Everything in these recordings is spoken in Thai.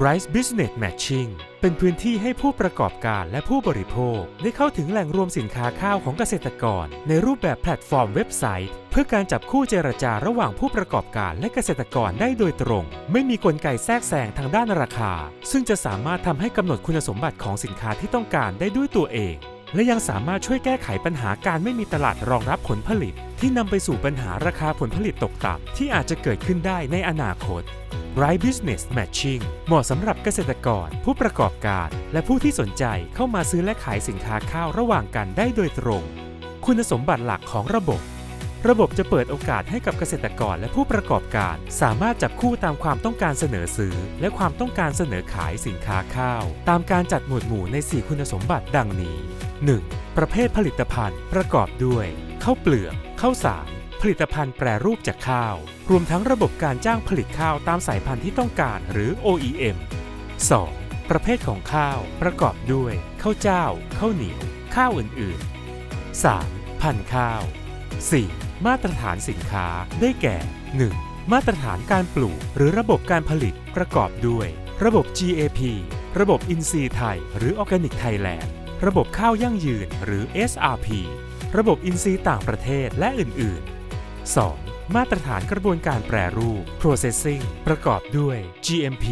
Rice Business Matching เป็นพื้นที่ให้ผู้ประกอบการและผู้บริโภค ได้เข้าถึงแหล่งรวมสินค้าข้าวของเกษตรกร ในรูปแบบแพลตฟอร์มเว็บไซต์ เพื่อการจับคู่เจรจาระหว่างผู้ประกอบการและเกษตรกรได้โดยตรง ไม่มีกลไกแทรกแซงทางด้านราคา ซึ่งจะสามารถทำให้กำหนดคุณสมบัติของสินค้าที่ต้องการได้ด้วยตัวเองและยังสามารถช่วยแก้ไขปัญหาการไม่มีตลาดรองรับผลผลิต ที่นำไปสู่ปัญหาราคาผลผลิตตกต่ำที่อาจจะเกิดขึ้นได้ในอนาคต Right Business Matching เหมาะสำหรับเกษตรกร ผู้ประกอบการ และผู้ที่สนใจเข้ามาซื้อและขายสินค้าข้าวระหว่างกันได้โดยตรง คุณสมบัติหลักของระบบ ระบบจะเปิดโอกาสให้กับเกษตรกรและผู้ประกอบการ สามารถจับคู่ตามความต้องการเสนอซื้อ และความต้องการเสนอขายสินค้าข้าว ตามการจัดหมวดหมู่ใน 4 คุณสมบัติดังนี้ 1. ประเภทผลิตภัณฑ์ ประกอบด้วยข้าวเปลือกข้าวสาร ผลิตภัณฑ์แปรรูปจากข้าว รวมทั้งระบบการจ้างผลิตข้าวตามสายพันธุ์ที่ต้องการหรือ OEM 2. ประเภทของข้าวประกอบด้วยข้าวเจ้าข้าวเหนียว ข้าวอื่นๆ 3. พันธุ์ข้าว 4. มาตรฐานสินค้าได้แก่ 1. มาตรฐานการปลูกหรือระบบการผลิตประกอบด้วย ระบบ GAP ระบบอินทรีย์ไทย หรือ Organic Thailand ระบบข้าวยั่งยืนหรือ SRP ระบบอินทรีย์ต่างประเทศและอื่นๆ 2. มาตรฐานกระบวนการแปรรูป processing ประกอบด้วย GMP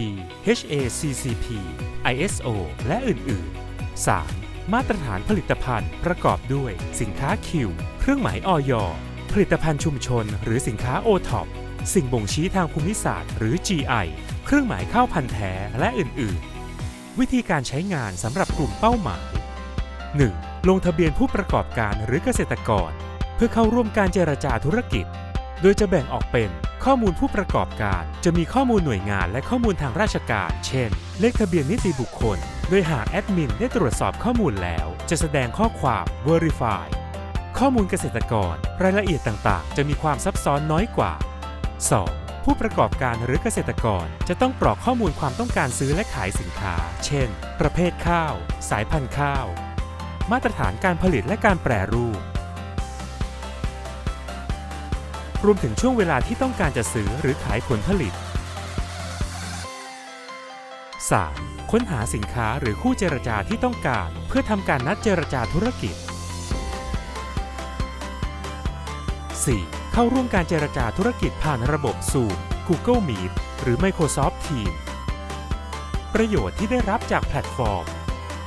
HACCP ISO และอื่น ๆ 3. มาตรฐานผลิตภัณฑ์ประกอบด้วยสินค้าคิวเครื่องหมายออยผลิตภัณฑ์ชุมชน หรือสินค้า o t o p สิ่งบ่งชี้ทางภูมิศาสตร์ หรือ GI เครื่องหมายข้าวพันธุ์แท้และอื่น ๆ วิธีการใช้งานสำหรับกลุ่มเป้าหมาย 1. ลงทะเบียนผู้ประกอบการหรือเกษตรกร พื่อเข้าร่วมการเจรจาธุรกิจ โดยจะแบ่งออกเป็นข้อมูลผู้ประกอบการ จะมีข้อมูลหน่วยงานและข้อมูลทางราชการ เช่น เลขทะเบียนนิติบุคคล โดยหากแอดมินได้ตรวจสอบข้อมูลแล้ว จะแสดงข้อความ Verify ข้อมูลเกษตรกร รายละเอียดต่างๆ จะมีความซับซ้อนน้อยกว่า 2. ผู้ประกอบการหรือเกษตรกรจะต้องกรอกข้อมูลความต้องการซื้อและขายสินค้า เช่น ประเภทข้าว สายพันธุ์ข้าว มาตรฐานการผลิตและการแปรรูป รวมถึงช่วงเวลาที่ต้องการจะซื้อหรือขายผลผลิต 3. ค้นหาสินค้าหรือคู่เจรจาที่ต้องการ เพื่อทำการนัดเจรจาธุรกิจ 4. เข้าร่วมการเจรจาธุรกิจผ่านระบบ Zoom Google Meet หรือ Microsoft Teams ประโยชน์ที่ได้รับจากแพลตฟอร์ม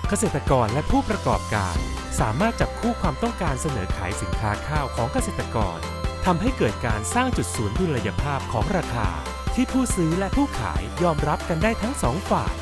เกษตรกรและผู้ประกอบการ สามารถจับคู่ความต้องการเสนอขายสินค้าข้าวของเกษตรกร ทำให้เกิดการสร้างจุดศูนย์ดุลยภาพของราคา ที่ผู้ซื้อและผู้ขายยอมรับกันได้ทั้งสองฝ่าย